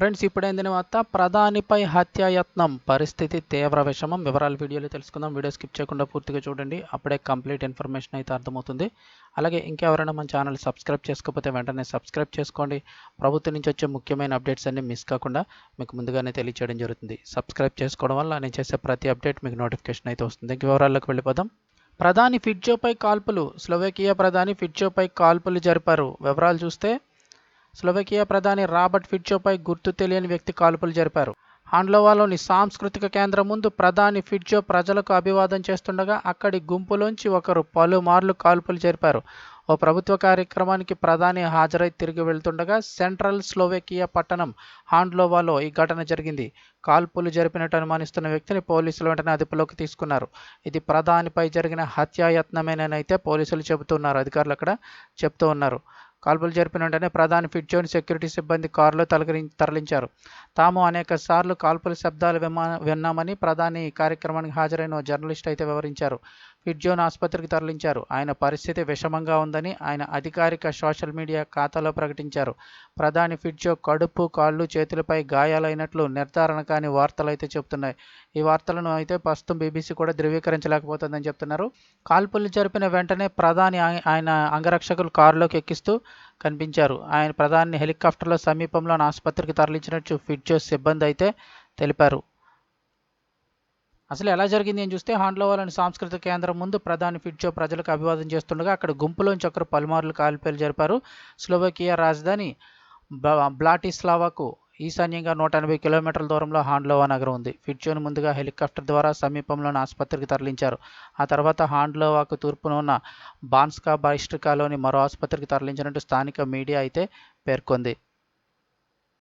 Friends ఇప్పుడైంది వార్త. ప్రధానిపై హత్యాయత్నం. పరిస్థితి తీవ్ర విషమం. వివరాలు వీడియోలో తెలుసుకుందాం. వీడియో స్కిప్ చేయకుండా పూర్తిగా చూడండి. అప్పుడే కంప్లీట్ ఇన్ఫర్మేషన్ అయితే అర్థమవుతుంది. అలాగే ఇంకెవరైనా మన ఛానల్ సబ్స్క్రైబ్ చేసుకోకపోతే వెంటనే సబ్స్క్రైబ్ చేసుకోండి. ప్రభుత్వం నుంచి వచ్చే ముఖ్యమైన అప్డేట్స్ అన్ని మిస్ కాకుండా మీకు ముందుగానే తెలియచేయడం జరుగుతుంది. సబ్స్క్రైబ్ చేసుకోవడం వల్ల నేను చేసే ప్రతి అప్డేట్ మీకు నోటిఫికేషన్ అయితే వస్తుంది. ఇంక వివరాల్లోకి వెళ్ళిపోదాం. ప్రధాని ఫిడ్జోపై కాల్పులు. స్లోవేకియా ప్రధాని ఫిడ్జోపై కాల్పులు జరిపారు. వివరాలు చూస్తే స్లోవేకియా ప్రధాని రాబర్ట్ ఫిడ్జోపై గుర్తు తెలియని వ్యక్తి కాల్పులు జరిపారు. హాండ్లోవాలోని సాంస్కృతిక కేంద్రం ముందు ప్రధాని ఫిడ్జో ప్రజలకు అభివాదం చేస్తుండగా అక్కడి గుంపులోంచి ఒకరు పలుమార్లు కాల్పులు జరిపారు. ఓ ప్రభుత్వ కార్యక్రమానికి ప్రధాని హాజరై తిరిగి వెళ్తుండగా సెంట్రల్ స్లోవేకియా పట్టణం హాండ్లోవాలో ఈ ఘటన జరిగింది. కాల్పులు జరిపినట్టు అనుమానిస్తున్న వ్యక్తిని పోలీసులు వెంటనే అదుపులోకి తీసుకున్నారు. ఇది ప్రధానిపై జరిగిన హత్యాయత్నమేనైతే పోలీసులు చెబుతున్నారు అధికారులు అక్కడ చెప్తూ ఉన్నారు. కాల్పులు జరిపిన వెంటనే ప్రధాని ఫిడ్జోని సెక్యూరిటీ సిబ్బంది కారులో తలకరి తరలించారు. తాము అనేక సార్లు కాల్పుల శబ్దాలు విమా విన్నామని ప్రధాని కార్యక్రమానికి హాజరైన జర్నలిస్ట్ అయితే వివరించారు. ఫిడ్జోన్ ఆసుపత్రికి తరలించారు. ఆయన పరిస్థితి విషమంగా ఉందని ఆయన అధికారిక సోషల్ మీడియా ఖాతాలో ప్రకటించారు. ప్రధాని ఫిడ్జో కడుపు కాళ్ళు చేతులపై గాయాలైనట్లు నిర్ధారణ కాని వార్తలు అయితే చెబుతున్నాయి. ఈ వార్తలను అయితే ప్రస్తుతం బీబీసీ కూడా ధృవీకరించలేకపోతుందని చెప్తున్నారు. కాల్పులు జరిపిన వెంటనే ప్రధాని ఆయన అంగరక్షకులు కారులోకి ఎక్కిస్తూ కనిపించారు. ఆయన ప్రధాని హెలికాప్టర్లో సమీపంలోని ఆసుపత్రికి తరలించినట్టు ఫిడ్జో సిబ్బంది అయితే తెలిపారు. అసలు ఎలా జరిగింది అని చూస్తే హాండ్లోవాలోని సాంస్కృతిక కేంద్రం ముందు ప్రధాని ఫిడ్జో ప్రజలకు అభివాదం చేస్తుండగా అక్కడ గుంపులోంచి ఒకరు పలుమార్లు కాల్పేలు జరిపారు. స్లోవకియా రాజధాని బ్లాటిస్లావాకు ఈశాన్యంగా నూట ఎనభై కిలోమీటర్ల దూరంలో హాండ్లోవా నగరం ఉంది. ఫిడ్జోను ముందుగా హెలికాప్టర్ ద్వారా సమీపంలోని ఆసుపత్రికి తరలించారు. ఆ తర్వాత హాండ్లోవాకు తూర్పున ఉన్న బాన్స్కా బైస్ట్రికాలోని మరో ఆసుపత్రికి తరలించినట్టు స్థానిక మీడియా అయితే పేర్కొంది.